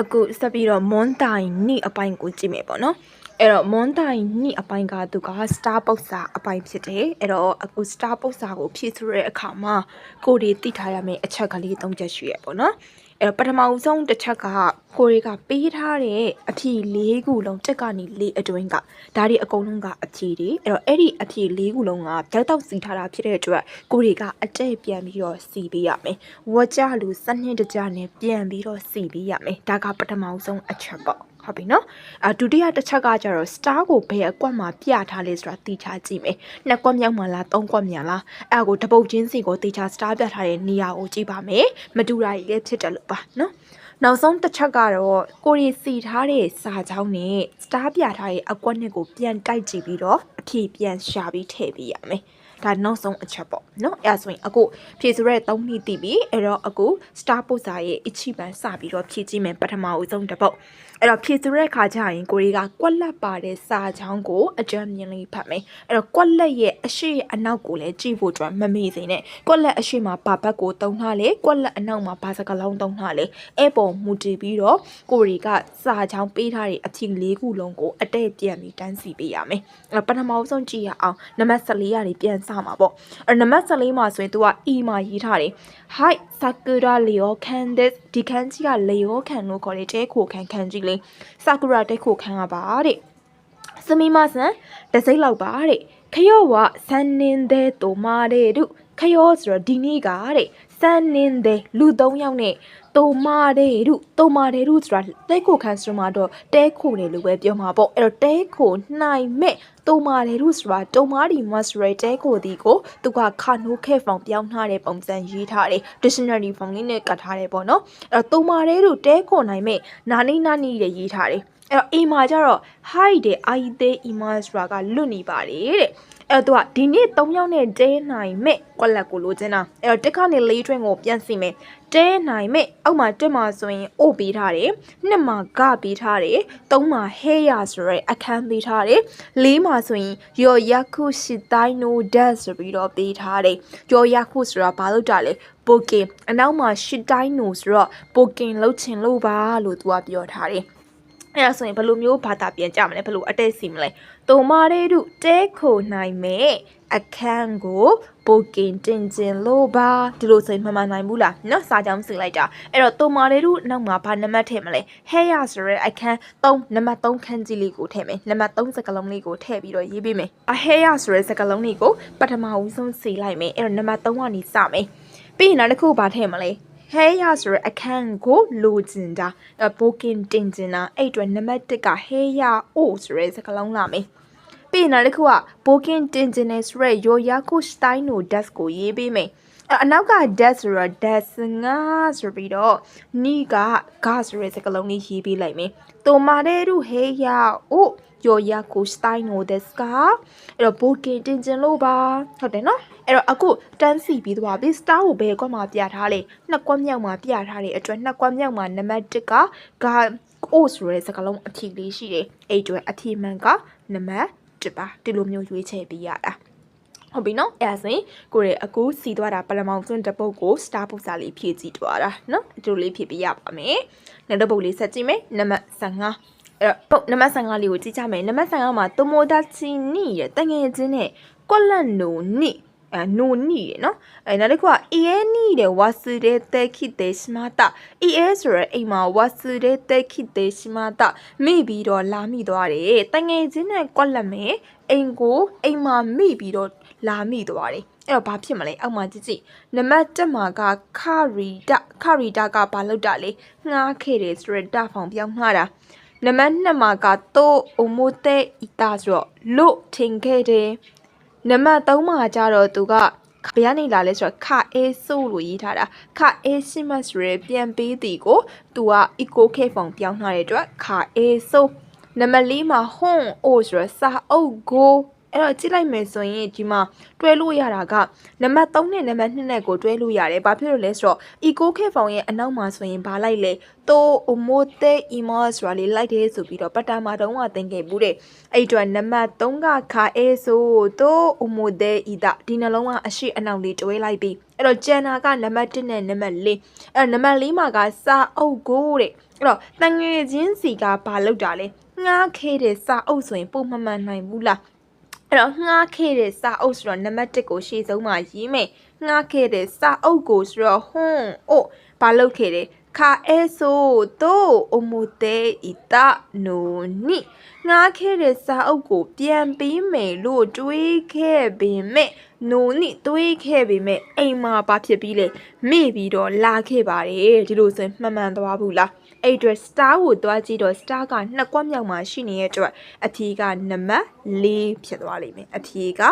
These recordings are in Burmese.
အခုဆက်ပြီးတော့မွန်တိုင်နိအပိုင်းကိုကြည့်မယ်ပေါ့နော် အဲ့တော့မွန်တိုင်နိအပိုင်းကသူက star box အပိုင်းဖြစ်တယ်အဲ့တော့အခု star box ကိုဖြည့်ဆိုတဲ့အခါမှာကိုရီတိထားရမယ့်အချက်ကလေး၃ချက်ရှိရပေါ့နော်အဲ့တော့ပထမဦးဆုံးတစ်ချက်ကကိုရီကပေးထားတဲ့အဖြေ၄ခုလုံးတက်ကနေ၄အတွင်းကဒါတွေအကုန်လုံးကအဖြေတွေအဲ့တော့အဲ့ဒီအဖြေ၄ခုလုံးကဓာတ်တောက်စီထားတာဖြစ်တဲ့အတွက်ကိုရီကအတဲ့ပြန်ပြီးတော့စီပေးရမယ်ဝကြလူစနစ်တကျနဲ့ပြန်ပြီးတော့စီပေးရမယ်ဒါကပထမဦးဆုံးအချက်ပေါ့ ဟုတ်ပြီနော်အဒုတိယတစ်ချက်ကကျတော့ star ကိုဘယ်အကွက်မှာပြထားလဲဆိုတာသိချကြည့်မယ်နှစ်ကွက်မြောက်မှာလားသုံးကွက်မြောက်လားအဲ့ဒါကိုတပုတ်ချင်းစီကိုသိချ star ပြထားတဲ့နေရာကိုကြည့်ပါမယ်မတူတာကြီးလည်းဖြစ်တယ်လို့ပါနော်နောက်ဆုံးတစ်ချက်ကတော့ကိုရီစီထားတဲ့စာကြောင်းနဲ့ star ပြထားတဲ့အကွက်နှစ်ကိုပြန်တိုက်ကြည့်ပြီးတော့အဖြေပြန်ရှာပြီးထည့်ပေးရမယ် ဒါနောက်ဆုံးအချက်ပေါ့နော်အဲ့ဒါဆိုရင်အခုဖြည့်ဆိုရဲ3နှစ်တည်ပြီအဲ့တော့အခု star ပို့စာရဲ့အချီပန်စပြီးတော့ဖြည့်ကြည့်မယ်ပထမဦးဆုံးတစ်ပုတ်အဲ့တော့ဖြည့်ဆိုရဲခါကျရင်ကိုရီကကွက်လက်ပါတဲ့စာချောင်းကိုအကြမ်းမြင်လေးဖတ်မယ်အဲ့တော့ကွက်လက်ရဲ့အရှိအနောက်ကိုလည်းကြည့်ဖို့အတွက်မမေ့စေနဲ့ကွက်လက်အရှိမှာပါဘက်ကိုတုံးထားလေကွက်လက်အနောက်မှာဘာစကလုံးတုံးထားလေအဲ့ပုံမူတည်ပြီးတော့ကိုရီကစာချောင်းပေးထားတဲ့အဖြေ၄ခုလုံးကိုအတဲ့ပြန်ပြီးတန်းစီပေးရမယ်အဲ့တော့ပထမဆုံးကြည့်ရအောင်နံပါတ်14ရာနေပြန်စမှာပေါ့အဲ့နံပါတ်14မှာဆိုရင် तू က E မှာရေးထားတယ် Hi Sakura Leo Kan this ဒီခန်းကြီးက Leo Kan လို့ခေါ်တယ်တဲခိုခန်းခန်းကြီးလေး Sakura တဲခိုခန်းကပါတဲ့စမီမဆန်တစိမ့်လောက်ပါတဲ့ခရော့ဝဆန်နင်းတဲ့တိုမာတဲ့တို့ခရော့ဆိုတော့ဒီနေ့ကတဲ့ဆန်နင်းတဲ့လူ၃ယောက်နဲ့တိုမာတဲ့တို့တိုမာတဲ့တို့ဆိုတာတဲခိုခန်းဆိုမှာတော့တဲခိုတယ်လို့ပဲပြောမှာပေါ့အဲ့တော့တဲခိုနိုင်မဲ့တိုမာတဲ့တို့ဆိုတာတိုမာဒီမတ်စရဲတဲခိုဒီကိုသူကခါနိုးခဲဖောင်ပြောင်းထားတဲ့ပုံစံရေးထားတယ် dictionary ဖောင်လေးနဲ့ကတ်ထားတယ်ပေါ့နော်အဲ့တော့တိုမာတဲ့တို့တဲခိုနိုင်မဲ့နာနေနာနီတဲ့ရေးထားတယ်အဲ့တော့အိမ်မှာကျတော့ hi တဲ့ i တဲ့ email ဆိုတာကလွတ်နေပါတယ်တဲ့အဲ့တော့သူကဒီနေ့၃ယောက်နဲ့တဲနိုင်မဲ့ကွက်လက်ကိုလိုချင်တာအဲ့တော့တက်ခါနဲ့လေးတွင်းကိုပြန်စီမယ် တဲနိုင်မဲ့အောက်မှာတက်မှာဆိုရင်အို့ပေးထားတယ်နှစ်မှာဂပေးထားတယ်သုံးမှာဟဲရဆိုရဲအခန်းပေးထားတယ်လေးမှာဆိုရင်ယောယခုရှိတိုင်းနိုဒတ်ဆိုပြီးတော့ပေးထားတယ်ယောယခုဆိုတာဘာလို့တာလဲပိုကင်အနောက်မှာရှိတိုင်းနိုဆိုတော့ပိုကင်လှုပ်ချင်လို့ပါလို့သူကပြောထားတယ် အဲ့ဒါဆိုရင်ဘယ်လိုမျိုးဘာသာပြန်ကြမလဲဘယ်လိုအတိတ်စီမလဲတုံမာရဲတို့တဲခိုနိုင်မဲ့အခန်းကိုပိုကင်တင်ကျင်လို့ပါဒီလိုစိတ်မမှန်နိုင်ဘူးလားနော်စာကြောင်းစီလိုက်တာအဲ့တော့တုံမာရဲတို့နောက်မှာဘာနံပါတ်ထည့်မလဲဟဲရဆိုရဲအခန်း3နံပါတ်3ခန်းကြီးလေးကိုထည့်မယ်နံပါတ်3စကားလုံးလေးကိုထည့်ပြီးတော့ရေးပေးမယ်အဟဲရဆိုရဲစကားလုံးလေးကိုပထမဦးဆုံးစီလိုက်မယ်အဲ့တော့နံပါတ်3ကနေစမယ်ပြီးရင်နောက်တစ်ခုဘာထည့်မလဲ ဟဲရဆိုရအခန်းကိုလိုချင်တာဘိုကင်တင်ချင်တာအဲ့အတွက်နံပါတ်1ကဟဲရအိုဆိုရဲစကားလုံးလာမယ်ပြီးရင်နောက်တစ်ခုကဘိုကင်တင်ချင်တဲ့ဆိုရဲယောယာကိုစတိုင်းနိုဒက်ကိုရေးပေးမယ်အနောက်က death ဆိုတော့ death ငါဆိုပြီးတော့နီကဂဆိုရဲစကားလုံးလေးရေးပေးလိုက်မယ်။တိုမာတဲ့တို့ဟေးရအို ယောယာကိုစတိုင်းနိုဒက်စကအဲ့တော့ဘိုကင်တင်ချင်လို့ပါဟုတ်တယ်နော်အဲ့တော့အခုတန်းစီပြီးသွားပြီ star ကိုဘယ်ကွက်မှာပြထားလဲနှစ်ကွက်မြောက်မှာပြထားတဲ့အတွက်နှစ်ကွက်မြောက်မှာနံပါတ်1ကဂါအိုဆိုရဲစကားလုံးအထီလေးရှိတယ်အဲ့အတွက်အထီမှန်ကနံပါတ်1ပါဒီလိုမျိုးရွေးချယ်ပေးရတာဟုတ်ပြီနော်အဲ့ဒါဆိုရင်ကိုရဲ့အကူစီသွားတာပလမောင်စွန်းတစ်ပုတ်ကို star ပုတ်စာလေးဖြည့်ကြည့်သွားတာနော်အတူလေးဖြည့်ပေးရပါမယ်နောက်တစ်ပုတ်လေးဆက်ကြည့်မယ်နံပါတ်15 အဲ့တော့ပုတ်နံပါတ်15လေးကိုကြည့်ကြမယ်နံပါတ်15မှာတိုမိုဒါချီနီရဲ့တငယ်ချင်းနဲ့ကွက်လက်နိုနီအဲနိုနီရယ်နော်အဲနောက်တစ်ခုက EA နီတဲ့ဝါစတဲ့တက်ခိတဲ့ရှမတာ EA ဆိုရယ်အိမ်မှာဝါစတဲ့တက်ခိတဲ့ရှမတာမိပြီးတော့လာမိသွားတယ်တငယ်ချင်းနဲ့ကွက်လက်မယ်အိမ်ကိုအိမ်မှာမိပြီးတော့လာမိသွားတယ်အဲ့တော့ဘာဖြစ်မလဲအောက်မှာကြည့်ကြည့်နံပါတ်1မှာကခရီဒခရီဒကဘာလောက်တာလဲငှားခဲ့တယ်ဆိုရယ်တဖောင်ပြောင်းငှားတာ နံပါတ်2မှာကတော့အိုမိုတဲအီတာဆိုတော့လို့ထင်ခဲ့တယ်နံပါတ်3မှာကျတော့သူကဘယ်ကနေလာလဲဆိုတော့ခအေးဆိုလို့ရေးထားတာခအေးရှိမတ်ဆိုရယ်ပြန်ပေးသည်ကိုသူက eco k ဖောင်ပြောင်းထားတဲ့အတွက်ခအေးဆိုနံပါတ်4မှာ home အိုဆိုရယ်စာအုပ်ကို အဲ့တော့ကြည့်လိုက်မယ်ဆိုရင်ဒီမှာတွဲလို့ရတာကနံပါတ်3နဲ့နံပါတ်2နဲ့ကိုတွဲလို့ရတယ်။ဘာဖြစ်လို့လဲဆိုတော့ eco k ဖောင်ရဲ့အနောက်မှာဆိုရင်ဘာလိုက်လဲ။တိုအိုမိုတေအီမောဆိုတာလေးလိုက်တယ်ဆိုပြီးတော့ပတ်တာမာတုံးကသင်ခဲ့ဘူးတဲ့။အဲ့အတွက်နံပါတ်3ကခါအဲဆိုတိုအိုမိုတေအီတာဒီနှလုံးကအရှိအနောက်လေးတွဲလိုက်ပြီးအဲ့တော့ကျန်တာကနံပါတ်1နဲ့နံပါတ်4အဲ့တော့နံပါတ်4မှာကစာအုပ်ကိုတဲ့အဲ့တော့တငယ်ချင်းစီကဘာလုပ်တာလဲငှားခဲတဲ့စာအုပ်ဆိုရင်ပုံမမှန်နိုင်ဘူးလား အဲ့တော့ငှားခဲတဲ့စာအုပ်ဆိုတော့နံပါတ်1ကိုရှေ့ဆုံးမှာရေးမယ် ငှားခဲတဲ့စာအုပ်ကိုဆိုတော့ဟွန်းအိုဘာလုပ်ခဲ့တယ်ခါအဲဆိုတော့အမိုတေဣတနိုနိငှားခဲတဲ့စာအုပ်ကိုပြန်ပြီးမယ်လို့တွေးခဲ့ပေမဲ့နိုနိတွေးခဲ့ပေမဲ့အိမ်မှာဘာဖြစ်ပြီးလဲမေ့ပြီးတော့လာခဲ့ပါတယ်ဒီလိုဆိုရင်မှန်မှန်သွားဘူးလားအဲ့အတွက် star ကိုတွားကြည့်တော့ star ကနှစ်ကွက်မြောက်မှာရှိနေတဲ့အတွက်အဖြေကနံပါတ်၄ဖြစ်သွားလိမ့်မယ်အဖြေက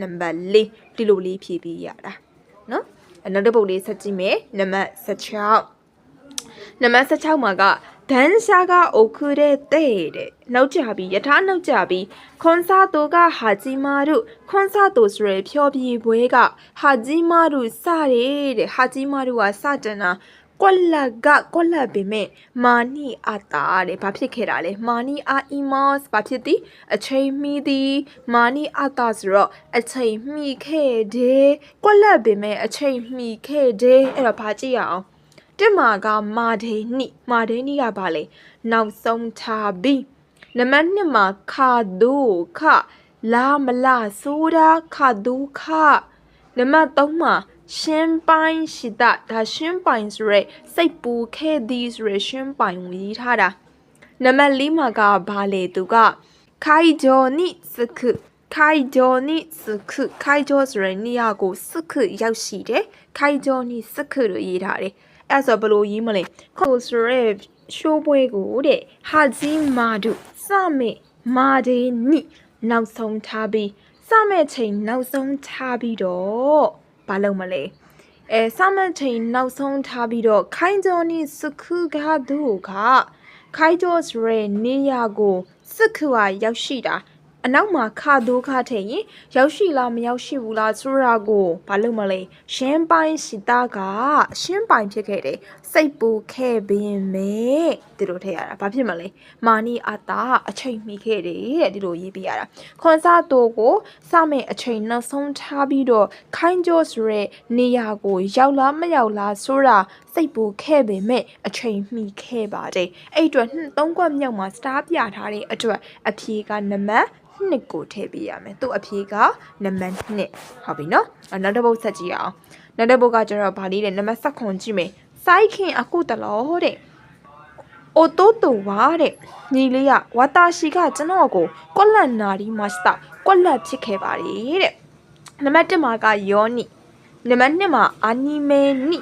နံပါတ်၄ဒီလိုလေးဖြေပြီးရတာ နော်အဲ့နောက်တစ်ပုတ်လေးဆက်ကြည့်မယ်နံပါတ်16နံပါတ်16မှာကဒန်ရှာကအိုခုတဲ့တဲ့တဲ့နောက်ကြပြီးယထာနောက်ကြပြီးခွန်စာတိုကဟာဂျီမာတို့ခွန်စာတိုဆိုရယ်ဖြောပြပွဲကဟာဂျီမာတို့စတယ်တဲ့ဟာဂျီမာတို့ကစတနာ ကွက်လက်ကကွက်လက်ပင်မဲ့မာနီအတာတဲ့ဘာဖြစ်ခဲ့တာလဲမာနီအာအီမတ်ဘာဖြစ်သည်အချိန်မီသည်မာနီအတာဆိုတော့အချိန်မီခဲ့တယ်ကွက်လက်ပင်မဲ့အချိန်မီခဲ့တယ်အဲ့တော့ဘာကြည့်ရအောင်တက်မာကမာဒိနိမာဒိနိကဘာလဲနောက်ဆုံးထားပြီးနံပါတ်2မှာခါဒုခလာမလာဆိုတာခါဒုခနံပါတ်3မှာ ရှင်းပိုင်းရှိတာဒါရှင်းပိုင်းဆိုရဲစိတ်ပူခဲ့သည်ဆိုရဲရှင်းပိုင်းကိုရေးထားတာနံပါတ်4မှာကဘာလဲသူကခိုင်ဂျောနိစခုခိုင်ဂျောနိစခုခိုင်ဂျောဆိုရဲနေရာကိုစခုရောက်ရှိတယ်ခိုင်ဂျောနိစခုလို့ရေးထားတယ်အဲ့ဆိုဘယ်လိုရေးမလဲခိုဆိုရဲရှိုးပွဲကိုတဲ့ဟာဂျီမာဒုစမေမာဒေနိနောက်ဆုံးထားပြီးစမဲ့ချိန်နောက်ဆုံးထားပြီးတော့ ဘာလုပ်မလဲအဲစမဲ့ချိန်နောက်ဆုံးထားပြီးတော့ခိုင်ဂျောနီစခုကဒုကခိုင်ဂျောစရဲနေရာကိုစခုကရောက်ရှိတာ အနောက်မှာခါဒိုးခထည့်ရင်ရောက်ရှိလားမရောက်ရှိဘူးလားဆိုတာကိုဘာလို့မလဲရှင်းပိုင်းစီတာကရှင်းပိုင်းဖြစ်ခဲ့တယ်စိတ်ပူခဲ့ပင်မဲ့ဒီလိုထည့်ရတာဘာဖြစ်မလဲမာနီအတာအချိန်မီခဲ့တယ်တဲ့ဒီလိုရေးပြရတာခွန်စားတိုကိုစမဲ့အချိန်နောက်ဆုံးထားပြီးတော့ခိုင်းကျော်ဆိုရဲနေရာကိုရောက်လားမရောက်လားဆိုတာစိတ်ပူခဲ့ပင်မဲ့အချိန်မီခဲ့ပါတယ်အဲ့အတွက်သုံးခွက်မြောက်မှာစတားပြထားတဲ့အတွက်အဖြေကနံပါတ် နှစ်ကိုထည့်ပေးရမယ်သူ့အဖြေကနံပါတ်2ဟုတ်ပြီနော်အဲ့နောက်တစ်ပုတ်ဆက်ကြည့်ရအောင်နောက်တစ်ပုတ်ကကျတော့ဗာလေးတဲ့နံပါတ်7ခွန်ကြည့်မယ်စိုက်ခင်အခုတလောတဲ့အိုတိုတိုဝါတဲ့ညီလေးကဝါတာရှိကကျွန်တော်ကိုကွက်လက်နာရီမတ်စတာကွက်လက်ဖြစ်ခဲ့ပါလေတဲ့နံပါတ်1မှာကယောနီနံပါတ်2မှာအာနီမေနီ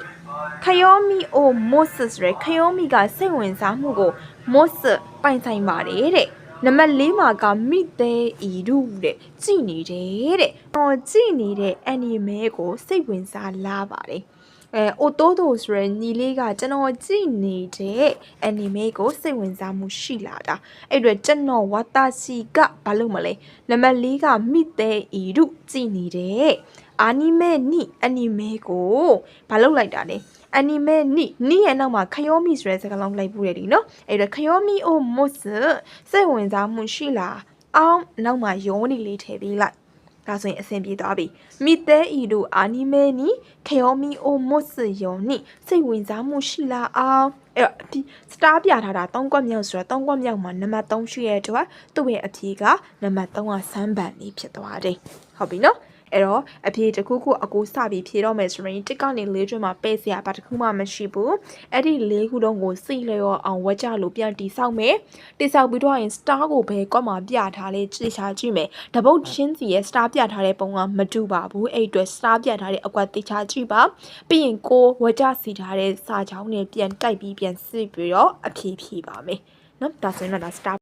ခယောမီအိုမို့စ်ရဲခယောမီကစိတ်ဝင်စားမှုကိုမို့စ်ပိုင်ဆိုင်ပါတယ်တဲ့ နံပါတ်၄မှာကမိသေးဤဒုတဲ့ကြည်နေတယ်တဲ့။ဟောကြည်နေတဲ့အန်နီမဲကိုစိတ်ဝင်စားလာပါတယ်။အဲအိုတိုတိုဆိုရယ်ညီလေးကကျွန်တော်ကြည်နေတဲ့အန်နီမဲကိုစိတ်ဝင်စားမှုရှိလာတာ။အဲ့အတွက်ကျွန်တော်ဝါတာစီကဘာလို့မလဲ။နံပါတ်၄ကမိသေးဤဒုကြည်နေတဲ့ အာနီမဲနိအနီမဲကိုဘာလုပ်လိုက်တာလဲအနီမဲနိနိရဲ့နောက်မှာခယောမီဆိုတဲ့စကားလုံးလိုက်ပူတယ်ဒီနော်အဲ့ဒါခယောမီအိုမွတ်စစိတ်ဝင်စားမှုရှိလားအောင်နောက်မှာယောနီလေးထည့်ပေးလိုက်ဒါဆိုရင်အဆင်ပြေသွားပြီမိတဲဤတို့အာနီမဲနိခယောမီအိုမွတ်စယောနိစိတ်ဝင်စားမှုရှိလားအောင်အဲ့တော့ဒီစတားပြထားတာ၃ကွက်မြောက်ဆိုတော့၃ကွက်မြောက်မှာနံပါတ်3ရှိရတဲ့အတွက်သူ့ရဲ့အဖြေကနံပါတ်3ကစမ်းပန်လေးဖြစ်သွားတယ်ဟုတ်ပြီနော် အဲ့တော့အဖြေတစ်ခုခုအကူစပြီးဖြေတော့မယ်ဆိုရင်တစ်ကနေ၄ကျွန်းမှာပဲ့စရာဘာတစ်ခုမှမရှိဘူးအဲ့ဒီ၄ခုလုံးကိုစိလျော်အောင်ဝက်ကြလို့ပြန်တိဆောက်မယ်တိဆောက်ပြီးတော့ရင် star ကိုဘယ်ကွက်မှာပြထားလဲကြည့်ချာကြည့်မယ်တပုတ်ချင်းစီရဲ့ star ပြထားတဲ့ပုံကမတူပါဘူးအဲ့အတွက် star ပြထားတဲ့အကွက်တိချာကြည့်ပါပြီးရင်ကိုဝက်ကြစီထားတဲ့စာချောင်းနဲ့ပြန်တိုက်ပြီးပြန်စစ်ပြီးတော့အဖြေဖြေပါမယ်နော်ဒါဆိုရင်တော့ဒါ star